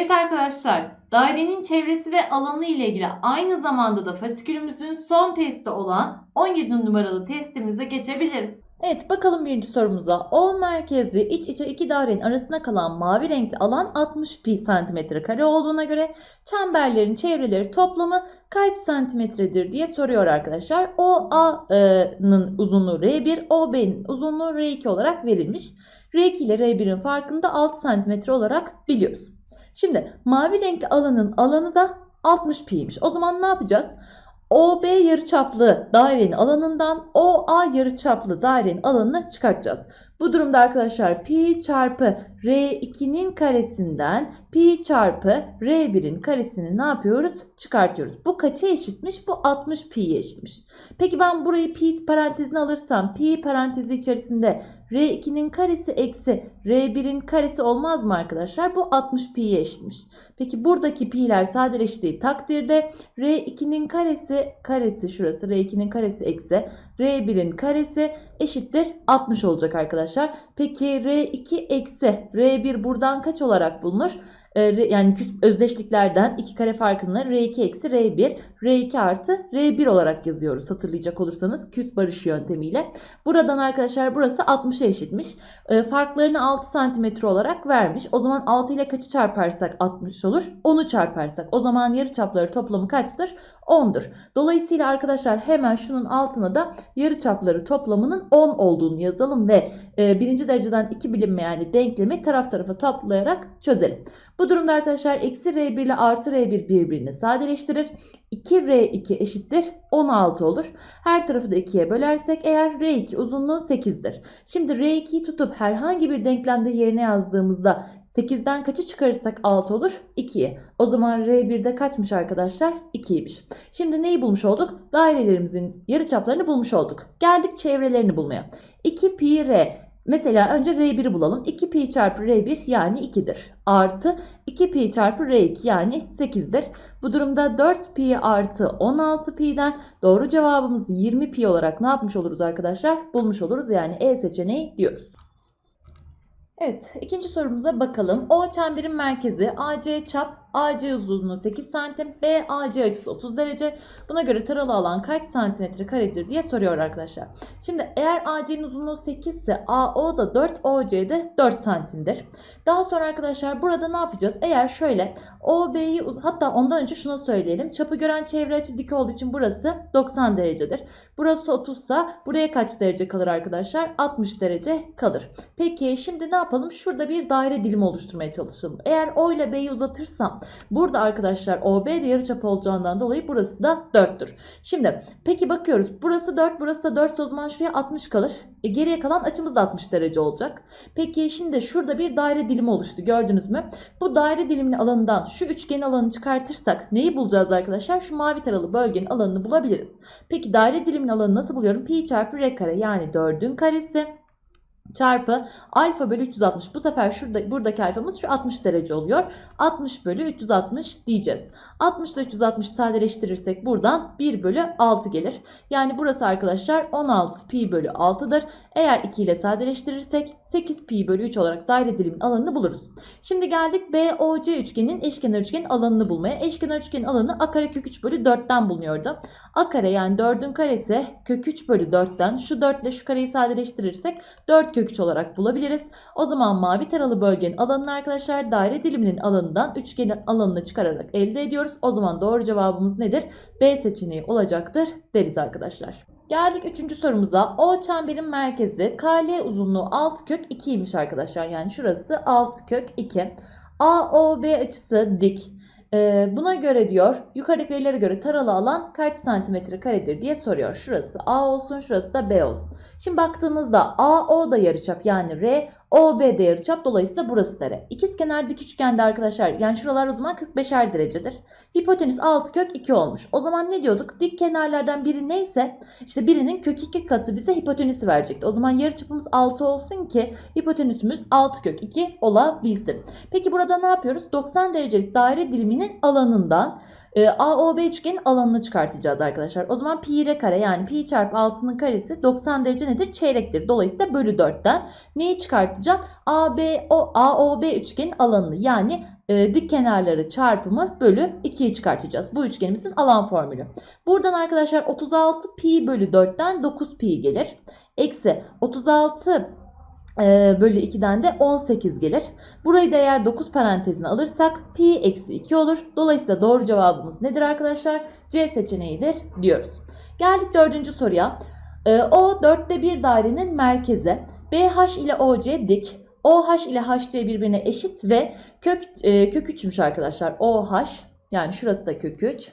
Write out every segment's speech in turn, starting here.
Evet arkadaşlar, dairenin çevresi ve alanı ile ilgili aynı zamanda da fasikülümüzün son testi olan 17 numaralı testimize geçebiliriz. Evet bakalım birinci sorumuza. O merkezli iç içe iki dairenin arasında kalan mavi renkli alan 60 pi santimetre kare olduğuna göre çemberlerin çevreleri toplamı kaç santimetredir diye soruyor arkadaşlar. OA'nın uzunluğu R1, OB'nin uzunluğu R2 olarak verilmiş. R2 ile R1'in farkını da 6 santimetre olarak biliyoruz. Şimdi mavi renkli alanın alanı da 60 pi'ymiş. O zaman ne yapacağız? OB yarıçaplı dairenin alanından OA yarıçaplı dairenin alanını çıkartacağız. Bu durumda arkadaşlar pi çarpı R2'nin karesinden pi çarpı R1'in karesini ne yapıyoruz? Çıkartıyoruz. Bu kaça eşitmiş? Bu 60 pi'ye eşitmiş. Peki ben burayı pi parantezine alırsam pi parantezi içerisinde R2'nin karesi eksi R1'in karesi olmaz mı arkadaşlar? Bu 60 pi'ye eşitmiş. Peki buradaki pi'ler sadeleştiği takdirde R2'nin karesi karesi şurası R2'nin karesi eksi R1'in karesi eşittir 60 olacak arkadaşlar. Peki R2 eksi R1 buradan kaç olarak bulunur? Ee, yani özdeşliklerden iki kare farkını R2 eksi R1, R2 artı R1 olarak yazıyoruz hatırlayacak olursanız küs barış yöntemiyle. Buradan arkadaşlar burası 60'a eşitmiş. E, farklarını 6 cm olarak vermiş. O zaman 6 ile kaçı çarparsak 60 olur? 10'u çarparsak. O zaman yarı çapları toplamı kaçtır? 10'dur. Dolayısıyla arkadaşlar hemen şunun altına da yarı çapları toplamının 10 olduğunu yazalım ve e, birinci dereceden 2 bilinmeyen denklemi taraf tarafa toplayarak çözelim. Bu durumda arkadaşlar eksi R1 ile artı R1 birbirini sadeleştirir. 2R2 eşittir 16 olur. Her tarafı da 2'ye bölersek eğer R2 uzunluğu 8'dir. Şimdi R2'yi tutup herhangi bir denklemde yerine yazdığımızda 8'den kaçı çıkarırsak 6 olur? 2'ye. O zaman R1'de kaçmış arkadaşlar? 2'ymiş. Şimdi neyi bulmuş olduk? Dairelerimizin yarıçaplarını bulmuş olduk. Geldik çevrelerini bulmaya. 2 pi r Mesela önce R1'i bulalım. 2 pi çarpı R1 yani 2'dir. Artı 2 pi çarpı R2 yani 8'dir. Bu durumda 4 pi artı 16 pi'den doğru cevabımızı 20 pi olarak ne yapmış oluruz arkadaşlar? Bulmuş oluruz. Yani E seçeneği diyoruz. Evet, ikinci sorumuza bakalım. O çemberin merkezi AC çap AC uzunluğu 8 santim, BAC açısı 30 derece. Buna göre taralı alan kaç santimetre karedir diye soruyor arkadaşlar. Şimdi eğer AC'nin uzunluğu 8 ise AO da 4, OC de 4 santimdir. Daha sonra arkadaşlar burada ne yapacağız? Eğer şöyle OB'yi hatta ondan önce şunu söyleyelim. Çapı gören çevre açı dik olduğu için burası 90 derecedir. Burası 30 ise buraya kaç derece kalır arkadaşlar? 60 derece kalır. Peki şimdi ne yapalım? Şurada bir daire dilimi oluşturmaya çalışalım. Eğer O ile B'yi uzatırsam Burada arkadaşlar OB de yarıçap olacağından dolayı burası da 4'tür. Şimdi peki bakıyoruz. Burası 4, burası da 4 o zaman şuraya 60 kalır. E, geriye kalan açımız da 60 derece olacak. Peki şimdi şurada bir daire dilimi oluştu. Gördünüz mü? Bu daire diliminin alanından şu üçgen alanını çıkartırsak neyi bulacağız arkadaşlar? Şu mavi taralı bölgenin alanını bulabiliriz. Peki daire diliminin alanını nasıl buluyorum? Pi çarpı r kare yani 4'ün karesi çarpı alfa bölü 360. Bu sefer şurada buradaki alfamız şu 60 derece oluyor. 60 bölü 360 diyeceğiz. 60 ile 360 sadeleştirirsek buradan 1 bölü 6 gelir. Yani burası arkadaşlar 16 pi bölü 6'dır. Eğer 2 ile sadeleştirirsek 8 pi bölü 3 olarak daire dilimin alanını buluruz. Şimdi geldik BOC üçgenin eşkenar üçgenin alanını bulmaya. Eşkenar üçgenin alanı a kare kök 3 bölü 4'ten bulunuyordu. a kare yani 4'ün karesi kök 3 bölü 4'ten şu 4 ile şu kareyi sadeleştirirsek 4 kök 3 olarak bulabiliriz. O zaman mavi taralı bölgenin alanını arkadaşlar daire diliminin alanından üçgenin alanını çıkararak elde ediyoruz. O zaman doğru cevabımız nedir? B seçeneği olacaktır deriz arkadaşlar. Geldik üçüncü sorumuza. O çemberin merkezi KL uzunluğu 6 kök 2'ymiş arkadaşlar. Yani şurası 6 kök 2. AOB açısı dik. Ee, buna göre diyor yukarıdaki verilere göre taralı alan kaç santimetre karedir diye soruyor. Şurası A olsun şurası da B olsun. Şimdi baktığınızda AO da yarıçap yani R, OB de yarıçap dolayısıyla burası da R. İkizkenar dik üçgende arkadaşlar yani şuralar o zaman 45'er derecedir. Hipotenüs 6 kök 2 olmuş. O zaman ne diyorduk? Dik kenarlardan biri neyse işte birinin kök 2 katı bize hipotenüsü verecekti. O zaman yarıçapımız 6 olsun ki hipotenüsümüz 6 kök 2 olabilsin. Peki burada ne yapıyoruz? 90 derecelik daire diliminin alanından e, AOB üçgenin alanını çıkartacağız arkadaşlar. O zaman pi r kare yani pi çarpı 6'nın karesi 90 derece nedir? Çeyrektir. Dolayısıyla bölü 4'ten neyi çıkartacak? AB, o, AOB üçgenin alanını yani e, dik kenarları çarpımı bölü 2'yi çıkartacağız. Bu üçgenimizin alan formülü. Buradan arkadaşlar 36 pi bölü 4'ten 9 pi gelir. Eksi 36 e, bölü 2'den de 18 gelir. Burayı da eğer 9 parantezine alırsak pi eksi 2 olur. Dolayısıyla doğru cevabımız nedir arkadaşlar? C seçeneğidir diyoruz. Geldik dördüncü soruya. E, o dörtte bir dairenin merkezi. BH ile OC dik. OH ile HC birbirine eşit ve kök e, kök 3'müş arkadaşlar. OH yani şurası da kök 3.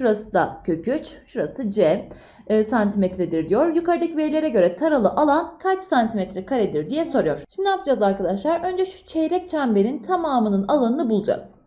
Şurası da kök 3. Şurası C e, santimetredir diyor. Yukarıdaki verilere göre taralı alan kaç santimetre karedir diye soruyor. Şimdi ne yapacağız arkadaşlar? Önce şu çeyrek çemberin tamamının alanını bulacağız.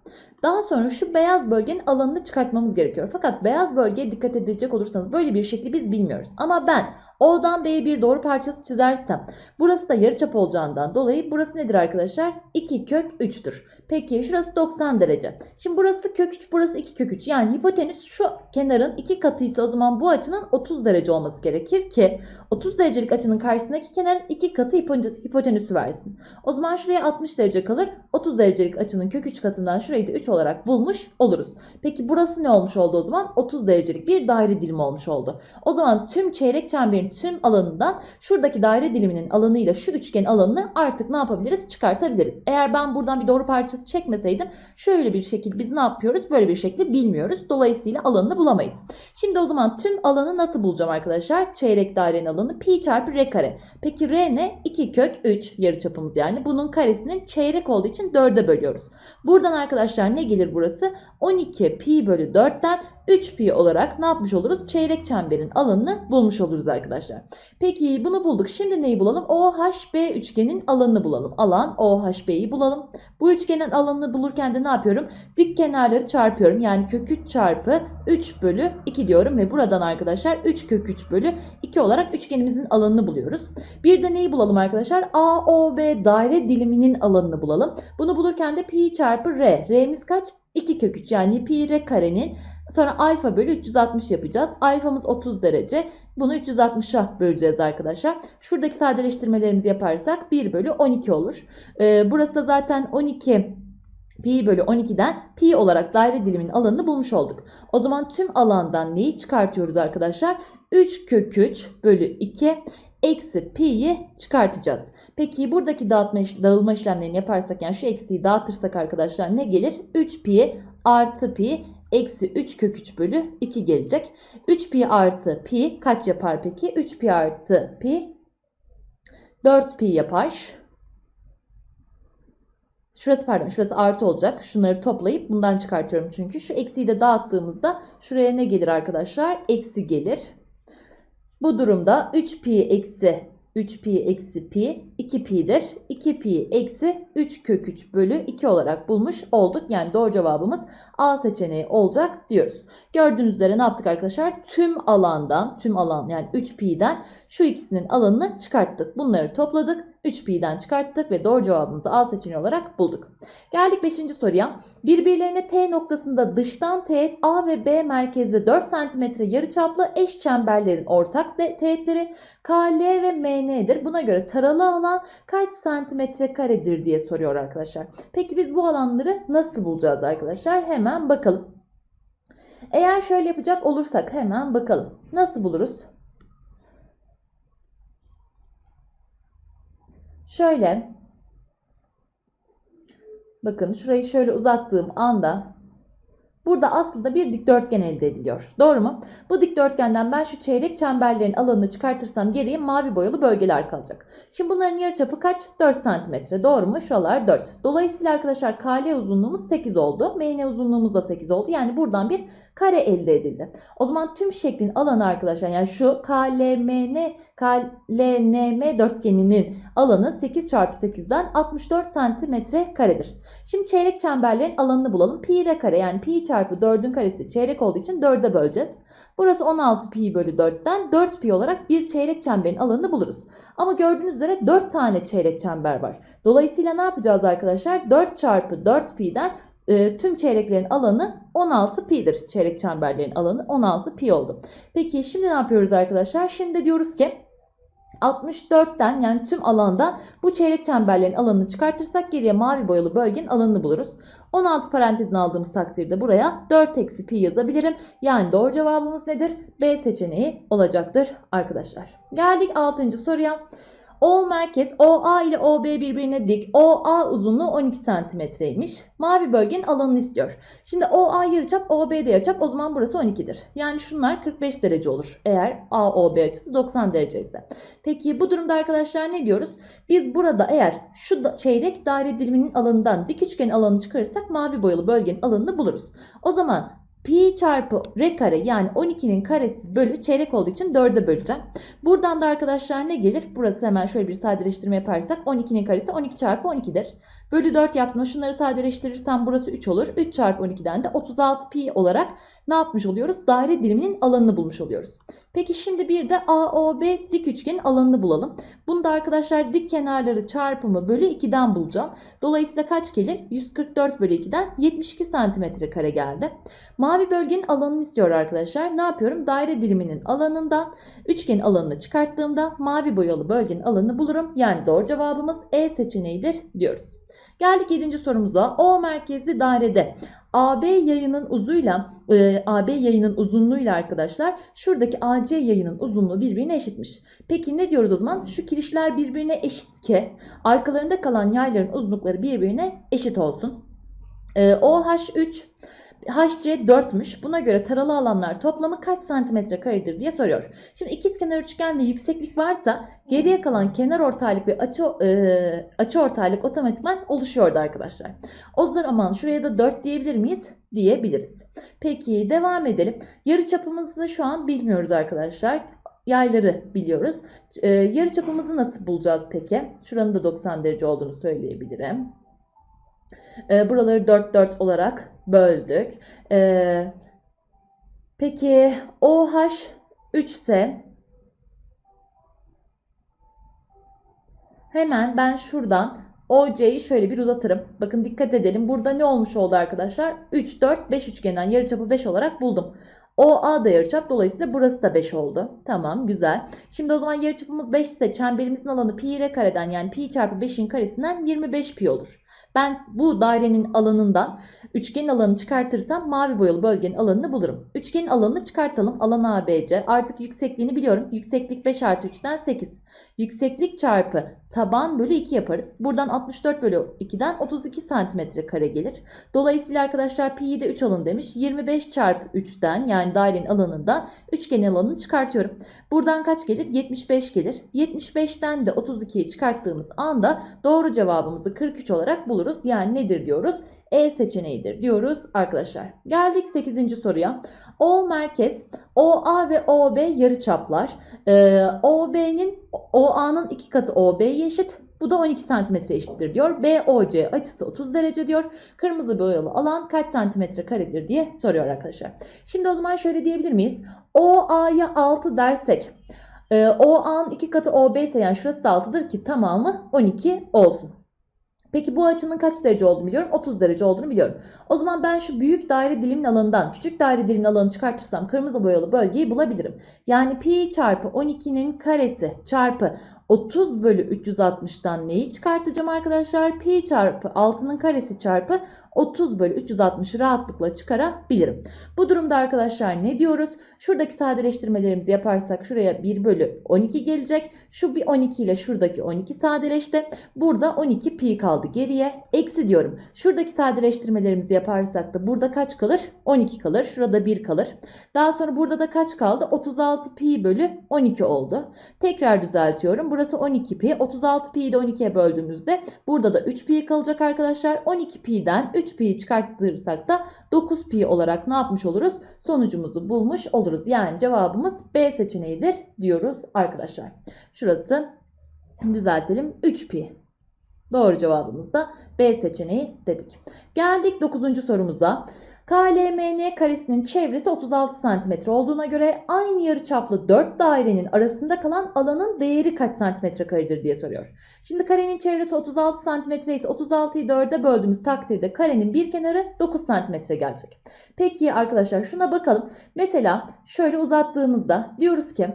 Daha sonra şu beyaz bölgenin alanını çıkartmamız gerekiyor. Fakat beyaz bölgeye dikkat edecek olursanız böyle bir şekli biz bilmiyoruz. Ama ben O'dan B'ye bir doğru parçası çizersem burası da yarıçap olacağından dolayı burası nedir arkadaşlar? 2 kök 3'tür. Peki şurası 90 derece. Şimdi burası kök 3 burası 2 kök 3. Yani hipotenüs şu kenarın 2 katıysa o zaman bu açının 30 derece olması gerekir ki 30 derecelik açının karşısındaki kenarın 2 katı hipo- hipotenüsü versin. O zaman şuraya 60 derece kalır. 30 derecelik açının kök 3 katından şurayı da 3 olarak bulmuş oluruz. Peki burası ne olmuş oldu o zaman? 30 derecelik bir daire dilimi olmuş oldu. O zaman tüm çeyrek çemberin tüm alanından şuradaki daire diliminin alanıyla şu üçgen alanını artık ne yapabiliriz? Çıkartabiliriz. Eğer ben buradan bir doğru parçası çekmeseydim şöyle bir şekil biz ne yapıyoruz? Böyle bir şekli bilmiyoruz. Dolayısıyla alanını bulamayız. Şimdi o zaman tüm alanı nasıl bulacağım arkadaşlar? Çeyrek dairenin alanı pi çarpı r kare. Peki r ne? 2 kök 3 yarıçapımız yani. Bunun karesinin çeyrek olduğu için 4'e bölüyoruz. Buradan arkadaşlar ne gelir burası? 12 pi bölü 4'ten 3 pi olarak ne yapmış oluruz? Çeyrek çemberin alanını bulmuş oluruz arkadaşlar. Peki bunu bulduk. Şimdi neyi bulalım? OHB üçgenin alanını bulalım. Alan OHB'yi bulalım. Bu üçgenin alanını bulurken de ne yapıyorum? Dik kenarları çarpıyorum. Yani kök 3 çarpı 3 bölü 2 diyorum ve buradan arkadaşlar 3 kök 3 bölü 2 olarak üçgenimizin alanını buluyoruz. Bir de neyi bulalım arkadaşlar? AOB daire diliminin alanını bulalım. Bunu bulurken de pi çarpı r. R'miz kaç? 2 kök 3 yani pi r karenin Sonra alfa bölü 360 yapacağız. Alfamız 30 derece. Bunu 360'a böleceğiz arkadaşlar. Şuradaki sadeleştirmelerimizi yaparsak 1 bölü 12 olur. Ee, burası da zaten 12 pi bölü 12'den pi olarak daire diliminin alanını bulmuş olduk. O zaman tüm alandan neyi çıkartıyoruz arkadaşlar? 3 kök 3 bölü 2 eksi pi'yi çıkartacağız. Peki buradaki dağıtma, dağılma işlemlerini yaparsak yani şu eksiği dağıtırsak arkadaşlar ne gelir? 3 pi artı pi eksi 3 kök 3 bölü 2 gelecek. 3 pi artı pi kaç yapar peki? 3 pi artı pi 4 pi yapar. Şurası pardon şurası artı olacak. Şunları toplayıp bundan çıkartıyorum çünkü. Şu eksiği de dağıttığımızda şuraya ne gelir arkadaşlar? Eksi gelir. Bu durumda 3 pi eksi 3 pi eksi pi 2 pi'dir. 2 pi eksi 3 kök 3 bölü 2 olarak bulmuş olduk. Yani doğru cevabımız A seçeneği olacak diyoruz. Gördüğünüz üzere ne yaptık arkadaşlar? Tüm alandan, tüm alan yani 3 pi'den şu ikisinin alanını çıkarttık. Bunları topladık. 3 pi'den çıkarttık ve doğru cevabımızı A seçeneği olarak bulduk. Geldik 5. soruya. Birbirlerine T noktasında dıştan teğet A ve B merkezde 4 cm yarıçaplı eş çemberlerin ortak teğetleri KL ve MN'dir. Buna göre taralı alan kaç santimetre karedir diye soruyor arkadaşlar. Peki biz bu alanları nasıl bulacağız arkadaşlar? Hemen bakalım. Eğer şöyle yapacak olursak hemen bakalım. Nasıl buluruz? Şöyle. Bakın şurayı şöyle uzattığım anda burada aslında bir dikdörtgen elde ediliyor. Doğru mu? Bu dikdörtgenden ben şu çeyrek çemberlerin alanını çıkartırsam geriye mavi boyalı bölgeler kalacak. Şimdi bunların yarıçapı kaç? 4 cm. Doğru mu? Şuralar 4. Dolayısıyla arkadaşlar KL uzunluğumuz 8 oldu. MN uzunluğumuz da 8 oldu. Yani buradan bir kare elde edildi. O zaman tüm şeklin alanı arkadaşlar yani şu KLMN KLNM dörtgeninin alanı 8 çarpı 8'den 64 santimetre karedir. Şimdi çeyrek çemberlerin alanını bulalım. Pi r kare yani pi çarpı 4'ün karesi çeyrek olduğu için 4'e böleceğiz. Burası 16 pi bölü 4'ten 4 pi olarak bir çeyrek çemberin alanını buluruz. Ama gördüğünüz üzere 4 tane çeyrek çember var. Dolayısıyla ne yapacağız arkadaşlar? 4 çarpı 4 pi'den e, tüm çeyreklerin alanı 16 pi'dir. Çeyrek çemberlerin alanı 16 pi oldu. Peki şimdi ne yapıyoruz arkadaşlar? Şimdi diyoruz ki 64'ten yani tüm alandan bu çeyrek çemberlerin alanını çıkartırsak geriye mavi boyalı bölgenin alanını buluruz. 16 parantezine aldığımız takdirde buraya 4 eksi pi yazabilirim. Yani doğru cevabımız nedir? B seçeneği olacaktır arkadaşlar. Geldik 6. soruya. O merkez OA ile OB birbirine dik. OA uzunluğu 12 santimetreymiş. Mavi bölgenin alanını istiyor. Şimdi OA yarıçap, OB de yarıçap. O zaman burası 12'dir. Yani şunlar 45 derece olur. Eğer AOB açısı 90 derece ise. Peki bu durumda arkadaşlar ne diyoruz? Biz burada eğer şu da- çeyrek daire diliminin alanından dik üçgenin alanını çıkarırsak mavi boyalı bölgenin alanını buluruz. O zaman pi çarpı r kare yani 12'nin karesi bölü çeyrek olduğu için 4'e böleceğim. Buradan da arkadaşlar ne gelir? Burası hemen şöyle bir sadeleştirme yaparsak 12'nin karesi 12 çarpı 12'dir. Bölü 4 yaptığımda şunları sadeleştirirsem burası 3 olur. 3 çarpı 12'den de 36 pi olarak ne yapmış oluyoruz? Daire diliminin alanını bulmuş oluyoruz. Peki şimdi bir de AOB dik üçgenin alanını bulalım. Bunu da arkadaşlar dik kenarları çarpımı bölü 2'den bulacağım. Dolayısıyla kaç gelir? 144 bölü 2'den 72 santimetre kare geldi. Mavi bölgenin alanını istiyor arkadaşlar. Ne yapıyorum? Daire diliminin alanından üçgenin alanını çıkarttığımda mavi boyalı bölgenin alanını bulurum. Yani doğru cevabımız E seçeneğidir diyoruz. Geldik 7. sorumuza. O merkezli dairede AB yayının uzuyla e, AB yayının uzunluğuyla arkadaşlar şuradaki AC yayının uzunluğu birbirine eşitmiş. Peki ne diyoruz o zaman? Şu kirişler birbirine eşit ki arkalarında kalan yayların uzunlukları birbirine eşit olsun. E, OH3 HC 4'müş. Buna göre taralı alanlar toplamı kaç santimetre karedir diye soruyor. Şimdi ikizkenar üçgen ve yükseklik varsa geriye kalan kenar ortaylık ve açı e, açı ortaylık otomatikman oluşuyordu arkadaşlar. O zaman şuraya da 4 diyebilir miyiz? Diyebiliriz. Peki devam edelim. Yarı çapımızı şu an bilmiyoruz arkadaşlar. Yayları biliyoruz. E, yarı çapımızı nasıl bulacağız peki? Şuranın da 90 derece olduğunu söyleyebilirim. E, buraları 4 4 olarak böldük. E, peki OH 3 ise hemen ben şuradan OC'yi şöyle bir uzatırım. Bakın dikkat edelim. Burada ne olmuş oldu arkadaşlar? 3, 4, 5 üçgenden yarıçapı 5 olarak buldum. OA da yarıçap. Dolayısıyla burası da 5 oldu. Tamam güzel. Şimdi o zaman yarıçapımız 5 ise çemberimizin alanı pi r kareden yani pi çarpı 5'in karesinden 25 pi olur. Ben bu dairenin alanından üçgenin alanını çıkartırsam mavi boyalı bölgenin alanını bulurum. Üçgenin alanını çıkartalım. Alan ABC. Artık yüksekliğini biliyorum. Yükseklik 5 artı 3'ten 8. Yükseklik çarpı taban bölü 2 yaparız. Buradan 64 bölü 2'den 32 santimetre kare gelir. Dolayısıyla arkadaşlar pi'yi de 3 alın demiş. 25 çarpı 3'ten yani dairenin alanından üçgenin alanını çıkartıyorum. Buradan kaç gelir? 75 gelir. 75'ten de 32'yi çıkarttığımız anda doğru cevabımızı 43 olarak buluruz. Yani nedir diyoruz? E seçeneğidir diyoruz arkadaşlar. Geldik 8. soruya. O merkez, OA ve OB yarıçaplar. Ee, OB'nin OA'nın iki katı OB'ye eşit. Bu da 12 santimetre eşittir diyor. BOC açısı 30 derece diyor. Kırmızı boyalı alan kaç santimetre karedir diye soruyor arkadaşlar. Şimdi o zaman şöyle diyebilir miyiz? OA'ya 6 dersek e, OA'nın iki katı OB ise yani şurası da 6'dır ki tamamı 12 olsun. Peki bu açının kaç derece olduğunu biliyorum. 30 derece olduğunu biliyorum. O zaman ben şu büyük daire dilimin alanından küçük daire dilimin alanını çıkartırsam kırmızı boyalı bölgeyi bulabilirim. Yani pi çarpı 12'nin karesi çarpı 30 bölü 360'tan neyi çıkartacağım arkadaşlar? Pi çarpı 6'nın karesi çarpı 30 bölü 360'ı rahatlıkla çıkarabilirim. Bu durumda arkadaşlar ne diyoruz? Şuradaki sadeleştirmelerimizi yaparsak şuraya 1 bölü 12 gelecek. Şu bir 12 ile şuradaki 12 sadeleşti. Burada 12 pi kaldı geriye. Eksi diyorum. Şuradaki sadeleştirmelerimizi yaparsak da burada kaç kalır? 12 kalır. Şurada 1 kalır. Daha sonra burada da kaç kaldı? 36 pi bölü 12 oldu. Tekrar düzeltiyorum. Burası 12 pi. 36 pi'yi de 12'ye böldüğümüzde burada da 3 pi kalacak arkadaşlar. 12 pi'den 3 pi'yi çıkarttırırsak da 9 pi olarak ne yapmış oluruz? Sonucumuzu bulmuş oluruz. Yani cevabımız B seçeneğidir diyoruz arkadaşlar. Şurası düzeltelim 3 pi. Doğru cevabımız da B seçeneği dedik. Geldik 9. sorumuza. KLMN karesinin çevresi 36 cm olduğuna göre aynı yarıçaplı 4 dairenin arasında kalan alanın değeri kaç santimetre karedir diye soruyor. Şimdi karenin çevresi 36 cm ise 36'yı 4'e böldüğümüz takdirde karenin bir kenarı 9 cm gelecek. Peki arkadaşlar şuna bakalım. Mesela şöyle uzattığımızda diyoruz ki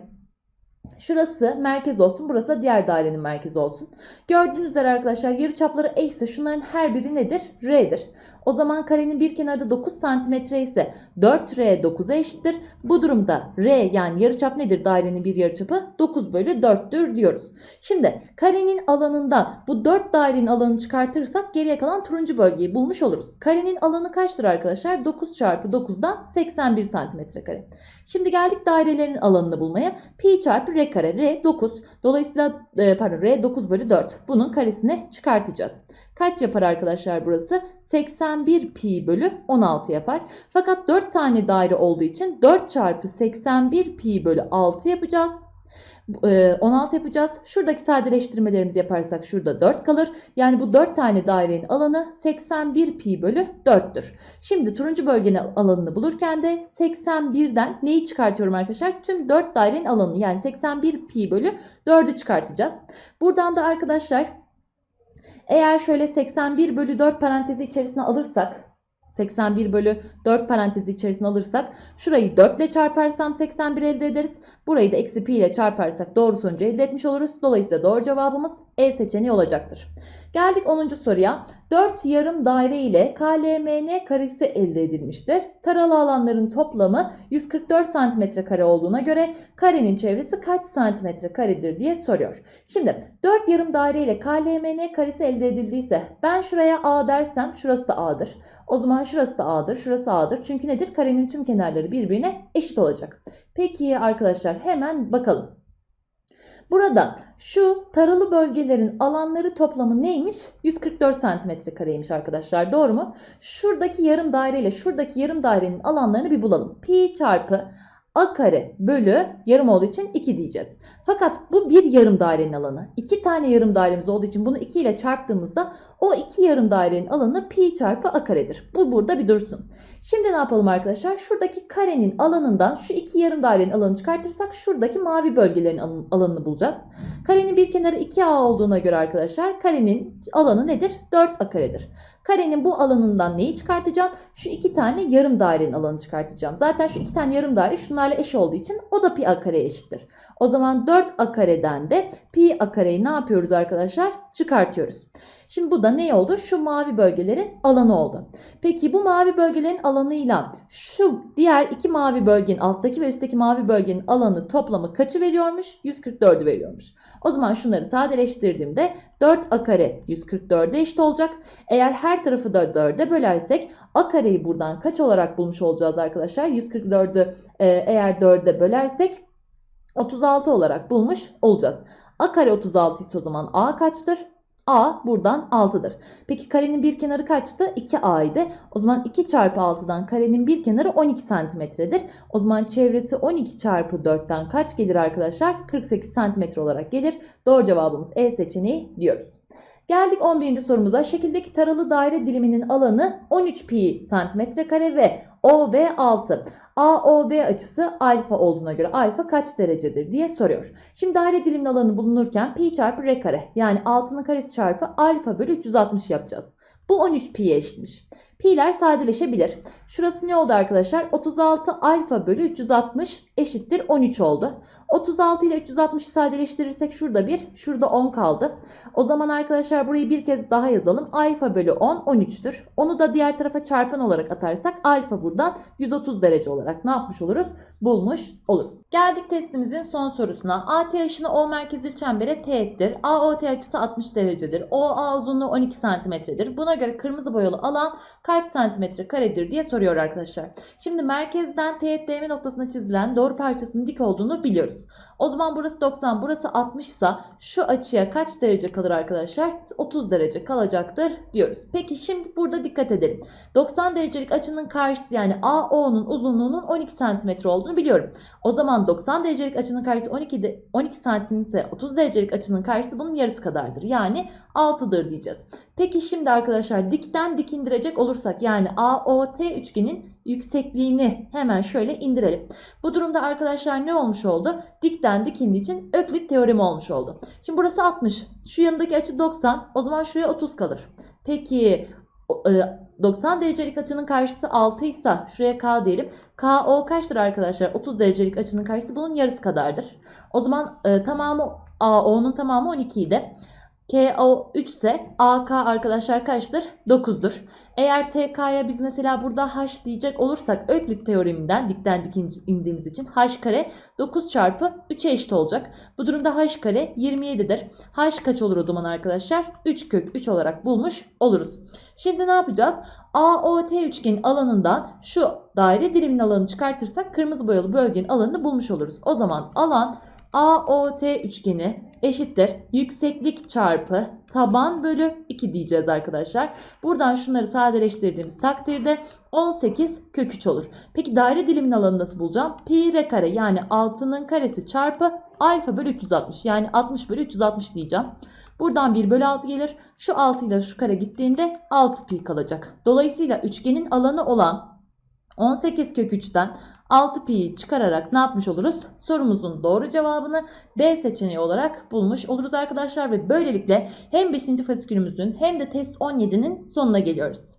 Şurası merkez olsun. Burası da diğer dairenin merkezi olsun. Gördüğünüz üzere arkadaşlar yarıçapları eşse şunların her biri nedir? R'dir. O zaman karenin bir kenarı da 9 cm ise 4R 9'a eşittir. Bu durumda R yani yarıçap nedir dairenin bir yarıçapı? 9 bölü 4'tür diyoruz. Şimdi karenin alanından bu 4 dairenin alanını çıkartırsak geriye kalan turuncu bölgeyi bulmuş oluruz. Karenin alanı kaçtır arkadaşlar? 9 çarpı 9'dan 81 cm kare. Şimdi geldik dairelerin alanını bulmaya. Pi çarpı r kare. R 9. Dolayısıyla e, pardon R 9 bölü 4. Bunun karesini çıkartacağız. Kaç yapar arkadaşlar burası? 81 pi bölü 16 yapar. Fakat 4 tane daire olduğu için 4 çarpı 81 pi bölü 6 yapacağız. Ee, 16 yapacağız. Şuradaki sadeleştirmelerimizi yaparsak şurada 4 kalır. Yani bu 4 tane dairenin alanı 81 pi bölü 4'tür. Şimdi turuncu bölgenin alanını bulurken de 81'den neyi çıkartıyorum arkadaşlar? Tüm 4 dairenin alanını yani 81 pi bölü 4'ü çıkartacağız. Buradan da arkadaşlar eğer şöyle 81 bölü 4 parantezi içerisine alırsak 81 bölü 4 parantezi içerisine alırsak şurayı 4 ile çarparsam 81 elde ederiz. Burayı da eksi pi ile çarparsak doğru sonucu elde etmiş oluruz. Dolayısıyla doğru cevabımız E seçeneği olacaktır. Geldik 10. soruya. 4 yarım daire ile KLMN karesi elde edilmiştir. Taralı alanların toplamı 144 cm kare olduğuna göre karenin çevresi kaç santimetre karedir diye soruyor. Şimdi 4 yarım daire ile KLMN karesi elde edildiyse ben şuraya A dersem şurası da A'dır. O zaman şurası da A'dır, şurası A'dır. Çünkü nedir? Karenin tüm kenarları birbirine eşit olacak. Peki arkadaşlar hemen bakalım. Burada şu taralı bölgelerin alanları toplamı neymiş? 144 cm kareymiş arkadaşlar. Doğru mu? Şuradaki yarım daire ile şuradaki yarım dairenin alanlarını bir bulalım. Pi çarpı a kare bölü yarım olduğu için 2 diyeceğiz. Fakat bu bir yarım dairenin alanı. 2 tane yarım dairemiz olduğu için bunu 2 ile çarptığımızda o iki yarım dairenin alanı pi çarpı a karedir. Bu burada bir dursun. Şimdi ne yapalım arkadaşlar? Şuradaki karenin alanından şu iki yarım dairenin alanını çıkartırsak şuradaki mavi bölgelerin alanını bulacağız. Karenin bir kenarı 2a olduğuna göre arkadaşlar karenin alanı nedir? 4a karedir. Karenin bu alanından neyi çıkartacağım? Şu iki tane yarım dairenin alanını çıkartacağım. Zaten şu iki tane yarım daire şunlarla eş olduğu için o da pi a kareye eşittir. O zaman 4 a kareden de pi a kareyi ne yapıyoruz arkadaşlar? Çıkartıyoruz. Şimdi bu da ne oldu? Şu mavi bölgelerin alanı oldu. Peki bu mavi bölgelerin alanıyla şu diğer iki mavi bölgenin alttaki ve üstteki mavi bölgenin alanı toplamı kaçı veriyormuş? 144'ü veriyormuş. O zaman şunları sadeleştirdiğimde 4 a kare 144'e eşit olacak. Eğer her tarafı da 4'e bölersek a kareyi buradan kaç olarak bulmuş olacağız arkadaşlar? 144'ü e, eğer 4'e bölersek 36 olarak bulmuş olacağız. a kare 36 ise o zaman a kaçtır? A buradan 6'dır. Peki karenin bir kenarı kaçtı? 2A idi. O zaman 2 çarpı 6'dan karenin bir kenarı 12 santimetredir. O zaman çevresi 12 çarpı 4'ten kaç gelir arkadaşlar? 48 santimetre olarak gelir. Doğru cevabımız E seçeneği diyoruz. Geldik 11. sorumuza. Şekildeki taralı daire diliminin alanı 13 pi santimetre kare ve OB 6. AOB açısı alfa olduğuna göre alfa kaç derecedir diye soruyor. Şimdi daire dilimin alanı bulunurken pi çarpı r kare yani 6'nın karesi çarpı alfa bölü 360 yapacağız. Bu 13 pi'ye eşitmiş. Pi'ler sadeleşebilir. Şurası ne oldu arkadaşlar? 36 alfa bölü 360 eşittir 13 oldu. 36 ile 360'ı sadeleştirirsek şurada 1, şurada 10 kaldı. O zaman arkadaşlar burayı bir kez daha yazalım. Alfa bölü 10, 13'tür. Onu da diğer tarafa çarpan olarak atarsak alfa buradan 130 derece olarak ne yapmış oluruz? Bulmuş oluruz. Geldik testimizin son sorusuna. AT ışını O merkezli çembere teğettir. AOT açısı 60 derecedir. OA uzunluğu 12 santimetredir. Buna göre kırmızı boyalı alan kaç santimetre karedir diye soruyor arkadaşlar. Şimdi merkezden teğet DM noktasına çizilen doğru parçasının dik olduğunu biliyoruz. O zaman burası 90, burası 60 ise şu açıya kaç derece kalır arkadaşlar? 30 derece kalacaktır diyoruz. Peki şimdi burada dikkat edelim. 90 derecelik açının karşısı yani AO'nun uzunluğunun 12 cm olduğunu biliyorum. O zaman 90 derecelik açının karşısı 12, de, 12 santim ise 30 derecelik açının karşısı bunun yarısı kadardır. Yani 6'dır diyeceğiz. Peki şimdi arkadaşlar dikten dik indirecek olursak yani AOT üçgenin yüksekliğini hemen şöyle indirelim. Bu durumda arkadaşlar ne olmuş oldu? Dikten dik indiği için Öklit teoremi olmuş oldu. Şimdi burası 60. Şu yanındaki açı 90. O zaman şuraya 30 kalır. Peki 90 derecelik açının karşısı 6 ise şuraya K diyelim. KO kaçtır arkadaşlar? 30 derecelik açının karşısı bunun yarısı kadardır. O zaman e, tamamı AO'nun tamamı 12 idi. KO 3 ise AK arkadaşlar kaçtır? 9'dur. Eğer TK'ya biz mesela burada H diyecek olursak Öklit teoreminden dikten dik indiğimiz için H kare 9 çarpı 3'e eşit olacak. Bu durumda H kare 27'dir. H kaç olur o zaman arkadaşlar? 3 kök 3 olarak bulmuş oluruz. Şimdi ne yapacağız? AOT üçgenin alanından şu daire dilimin alanını çıkartırsak kırmızı boyalı bölgenin alanını bulmuş oluruz. O zaman alan AOT üçgeni eşittir. Yükseklik çarpı taban bölü 2 diyeceğiz arkadaşlar. Buradan şunları sadeleştirdiğimiz takdirde 18 kök 3 olur. Peki daire dilimin alanını nasıl bulacağım? Pi r kare yani 6'nın karesi çarpı alfa bölü 360 yani 60 bölü 360 diyeceğim. Buradan 1 bölü 6 gelir. Şu 6 ile şu kare gittiğinde 6 pi kalacak. Dolayısıyla üçgenin alanı olan 18 kök 3'ten 6 pi'yi çıkararak ne yapmış oluruz? Sorumuzun doğru cevabını D seçeneği olarak bulmuş oluruz arkadaşlar ve böylelikle hem 5. fasikülümüzün hem de test 17'nin sonuna geliyoruz.